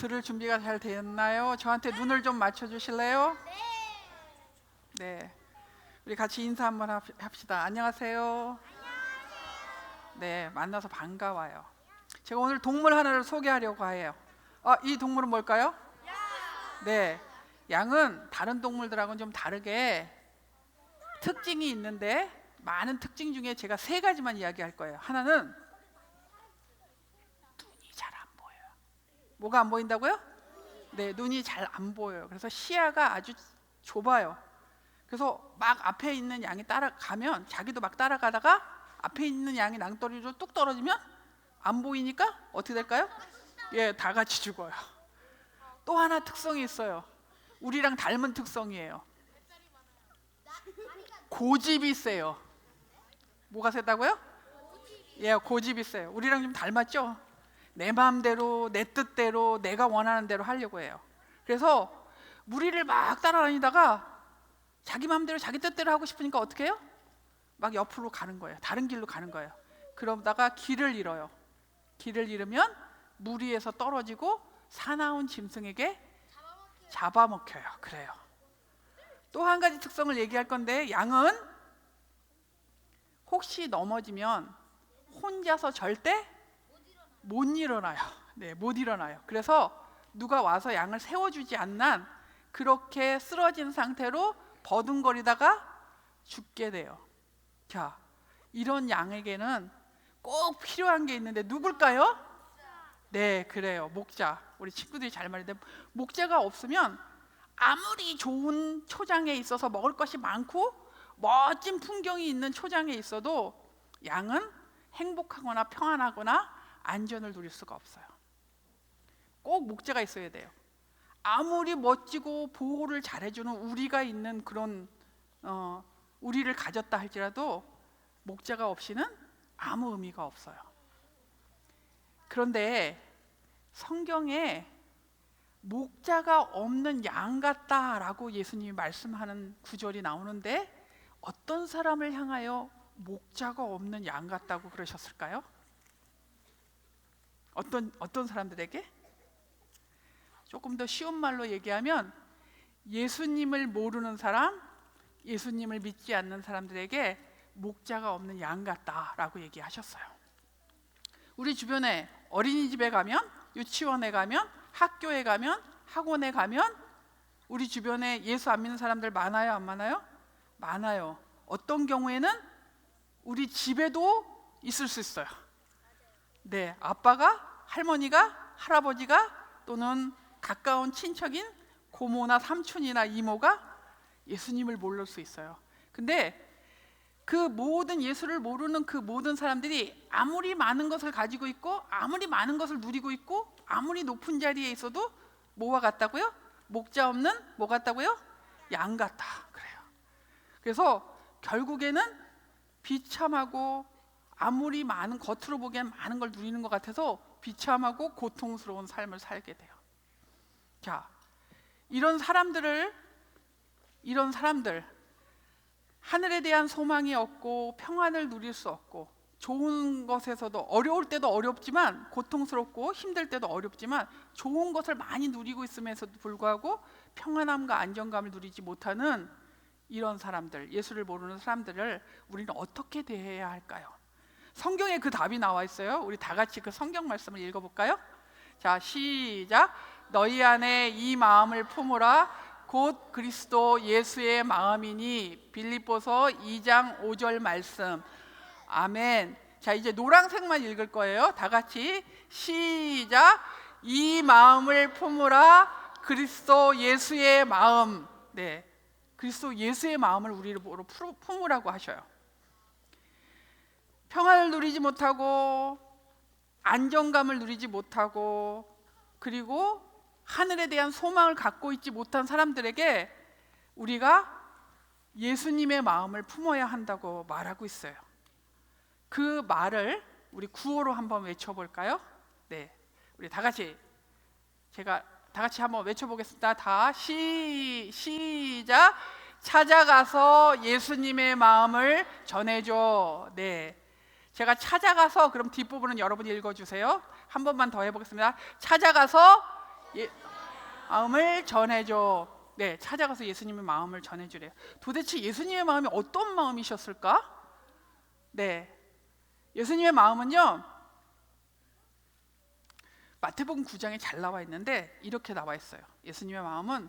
들을 준비가 잘 되었나요? 저한테 눈을 좀 맞춰 주실래요? 네. 우리 같이 인사 한번 합- 합시다. 안녕하세요. 네, 만나서 반가워요. 제가 오늘 동물 하나를 소개하려고 해요. 아, 이 동물은 뭘까요? 네. 양은 다른 동물들하고는 좀 다르게 특징이 있는데 많은 특징 중에 제가 세 가지만 이야기할 거예요. 하나는 눈이 잘 안 보여요. 뭐가 안 보인다고요? 네, 눈이 잘 안 보여요. 그래서 시야가 아주 좁아요. 그래서 막 앞에 있는 양이 따라가면 자기도 막 따라가다가 앞에 있는 양이 낭떠러지로 뚝 떨어지면 안 보이니까 어떻게 될까요? 예, 다 같이 죽어요. 또 하나 특성이 있어요. 우리랑 닮은 특성이에요. 고집이 세요. 뭐가 세다고요? 예, 고집이 세요. 우리랑 좀 닮았죠? 내 마음대로, 내 뜻대로, 내가 원하는 대로 하려고 해요. 그래서 무리를 막 따라다니다가 자기 마음대로 자기 뜻대로 하고 싶으니까 어떻게 해요? 막 옆으로 가는 거예요. 다른 길로 가는 거예요. 그러다가 길을 잃어요. 길을 잃으면 무리에서 떨어지고 사나운 짐승에게 잡아먹혀요. 그래요. 또 한 가지 특성을 얘기할 건데 양은 혹시 넘어지면 혼자서 절대 못 일어나요. 네, 못 일어나요. 그래서 누가 와서 양을 세워주지 않는 그렇게 쓰러진 상태로 버둥거리다가 죽게 돼요. 자, 이런 양에게는 꼭 필요한 게 있는데 누굴까요? 네, 그래요. 목자. 우리 친구들이 잘 말했는데 목자가 없으면 아무리 좋은 초장에 있어서 먹을 것이 많고 멋진 풍경이 있는 초장에 있어도 양은 행복하거나 평안하거나 안전을 누릴 수가 없어요. 꼭 목자가 있어야 돼요. 아무리 멋지고 보호를 잘해주는 우리가 있는 그런 어, 우리를 가졌다 할지라도 목자가 없이는 아무 의미가 없어요. 그런데 성경에 목자가 없는 양 같다라고 예수님이 말씀하는 구절이 나오는데 어떤 사람을 향하여 목자가 없는 양 같다고 그러셨을까요? 어떤 어떤 사람들에게? 조금 더 쉬운 말로 얘기하면 예수님을 모르는 사람, 예수님을 믿지 않는 사람들에게 목자가 없는 양 같다라고 얘기하셨어요. 우리 주변에 어린이집에 가면, 유치원에 가면, 학교에 가면, 학원에 가면 우리 주변에 예수 안 믿는 사람들 많아요, 안 많아요? 많아요. 어떤 경우에는 우리 집에도 있을 수 있어요. 네, 아빠가, 할머니가, 할아버지가 또는 가까운 친척인 고모나 삼촌이나 이모가 예수님을 모를 수 있어요. 근데 그 모든 예수를 모르는 그 모든 사람들이 아무리 많은 것을 가지고 있고 아무리 많은 것을 누리고 있고 아무리 높은 자리에 있어도 뭐와 같다고요? 목자 없는 뭐 같다고요? 양 같다. 그래요. 그래서 결국에는 비참하고 아무리 많은 겉으로 보기엔 많은 걸 누리는 것 같아서 비참하고 고통스러운 삶을 살게 돼요. 자, 이런 사람들을 이런 사람들 하늘에 대한 소망이 없고 평안을 누릴 수 없고 좋은 것에서도 어려울 때도 어렵지만 고통스럽고 힘들 때도 어렵지만 좋은 것을 많이 누리고 있음에도 불구하고 평안함과 안정감을 누리지 못하는 이런 사람들, 예수를 모르는 사람들을 우리는 어떻게 대해야 할까요? 성경에 그 답이 나와 있어요. 우리 다 같이 그 성경 말씀을 읽어 볼까요? 자, 시작. 너희 안에 이 마음을 품으라 곧 그리스도 예수의 마음이니 빌립보서 2장 5절 말씀. 아멘. 자, 이제 노란색만 읽을 거예요. 다 같이 시작. 이 마음을 품으라 그리스도 예수의 마음. 네. 그리스도 예수의 마음을 우리로 품으라고 하셔요. 평안을 누리지 못하고 안정감을 누리지 못하고 그리고 하늘에 대한 소망을 갖고 있지 못한 사람들에게 우리가 예수님의 마음을 품어야 한다고 말하고 있어요. 그 말을 우리 구호로 한번 외쳐볼까요? 네, 우리 다 같이 제가 다 같이 한번 외쳐보겠습니다. 다 시, 시작. 찾아가서 예수님의 마음을 전해줘. 네. 제가 찾아가서 그럼 뒷부분은 여러분이 읽어주세요. 한 번만 더 해보겠습니다. 찾아가서 예, 마음을 전해줘. 네, 찾아가서 예수님의 마음을 전해주래요. 도대체 예수님의 마음이 어떤 마음이셨을까? 네, 예수님의 마음은요. 마태복음 9장에 잘 나와 있는데 이렇게 나와 있어요. 예수님의 마음은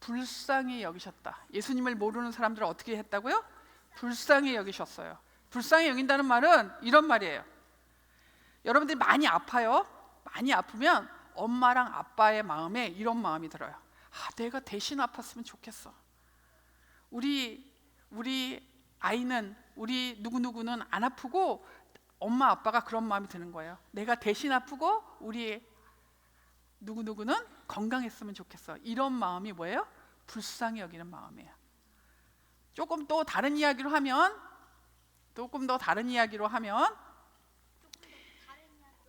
불쌍히 여기셨다. 예수님을 모르는 사람들을 어떻게 했다고요? 불쌍히 여기셨어요. 불쌍히 여긴다는 말은 이런 말이에요. 여러분들이 많이 아파요. 많이 아프면 엄마랑 아빠의 마음에 이런 마음이 들어요. 아, 내가 대신 아팠으면 좋겠어. 우리 우리 아이는 우리 누구 누구는 안 아프고 엄마 아빠가 그런 마음이 드는 거예요. 내가 대신 아프고 우리 누구 누구는 건강했으면 좋겠어. 이런 마음이 뭐예요? 불쌍히 여기는 마음이에요. 조금 또 다른 이야기로 하면 조금 더 다른 이야기로 하면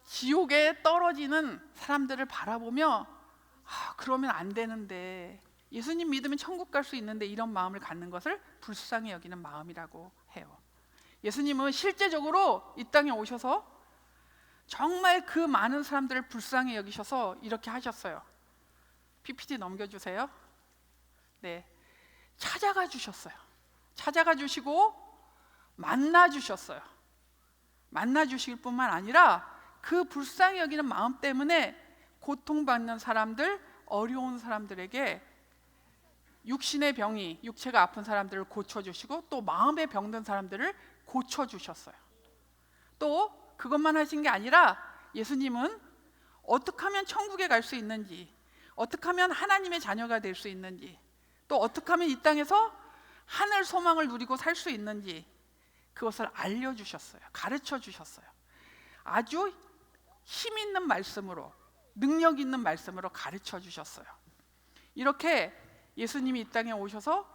지옥에 떨어지는 사람들을 바라보며 아, 그러면 안 되는데 예수님 믿으면 천국 갈 수 있는데 이런 마음을 갖는 것을 불쌍히 여기는 마음이라고 해요. 예수님은 실제적으로 이 땅에 오셔서 정말 그 많은 사람들을 불쌍히 여기셔서 이렇게 하셨어요. PPT 넘겨주세요. 네, 찾아가 주셨어요. 찾아가 주시고 만나 주셨어요. 만나 주실 뿐만 아니라 그 불쌍히 여기는 마음 때문에 고통받는 사람들, 어려운 사람들에게 육신의 병이 육체가 아픈 사람들을 고쳐 주시고 또 마음의 병든 사람들을 고쳐 주셨어요. 또 그것만 하신 게 아니라 예수님은 어떻게 하면 천국에 갈 수 있는지, 어떻게 하면 하나님의 자녀가 될 수 있는지, 또 어떻게 하면 이 땅에서 하늘 소망을 누리고 살 수 있는지 그것을 알려 주셨어요. 가르쳐 주셨어요. 아주 힘 있는 말씀으로 능력 있는 말씀으로 가르쳐 주셨어요. 이렇게 예수님이 이 땅에 오셔서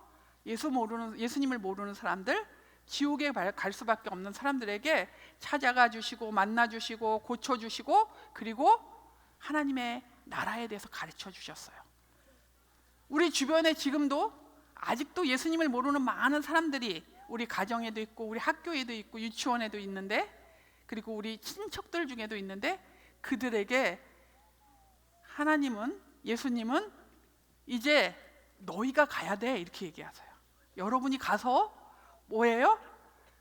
예수 모르는 예수님을 모르는 사람들 지옥에 갈 수밖에 없는 사람들에게 찾아가 주시고 만나 주시고 고쳐 주시고 그리고 하나님의 나라에 대해서 가르쳐 주셨어요. 우리 주변에 지금도 아직도 예수님을 모르는 많은 사람들이 우리 가정에도 있고 우리 학교에도 있고 유치원에도 있는데 그리고 우리 친척들 중에도 있는데 그들에게 하나님은 예수님은 이제 너희가 가야 돼 이렇게 얘기하세요. 여러분이 가서 뭐예요?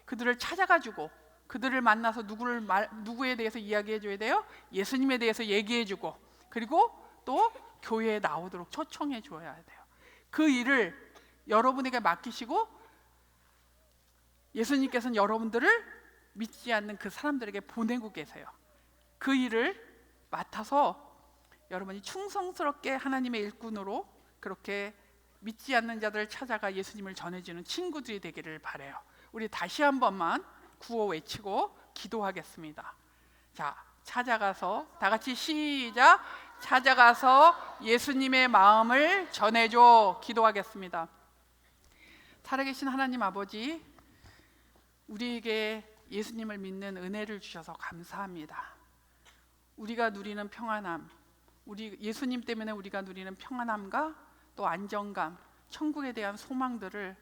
그들을 찾아가지고 그들을 만나서 누구를 말, 누구에 대해서 이야기해 줘야 돼요? 예수님에 대해서 얘기해 주고 그리고 또 교회에 나오도록 초청해 줘야 돼요. 그 일을 여러분에게 맡기시고 예수님께서는 여러분들을 믿지 않는 그 사람들에게 보내고 계세요. 그 일을 맡아서 여러분이 충성스럽게 하나님의 일꾼으로 그렇게 믿지 않는 자들을 찾아가 예수님을 전해주는 친구들이 되기를 바래요. 우리 다시 한 번만 구호 외치고 기도하겠습니다. 자, 찾아가서 다 같이 시작. 찾아가서 예수님의 마음을 전해줘. 기도하겠습니다. 살아계신 하나님 아버지, 우리에게 예수님을 믿는 은혜를 주셔서 감사합니다. 우리가 누리는 평안함, 우리 예수님 때문에 우리가 누리는 평안함과 또 안정감, 천국에 대한 소망들을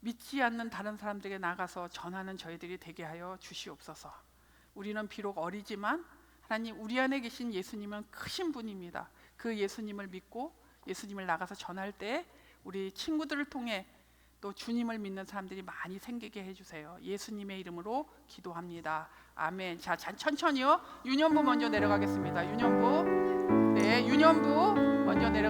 믿지 않는 다른 사람들에게 나가서 전하는 저희들이 되게 하여 주시옵소서. 우리는 비록 어리지만 하나님 우리 안에 계신 예수님은 크신 분입니다. 그 예수님을 믿고 예수님을 나가서 전할 때 우리 친구들을 통해 또 주님을 믿는 사람들이 많이 생기게 해주세요. 예수님의 이름으로 기도합니다. 아멘. 자, 자 천천히요. 유년부 먼저 내려가겠습니다. 유년부. 네, 유년부 먼저 내려.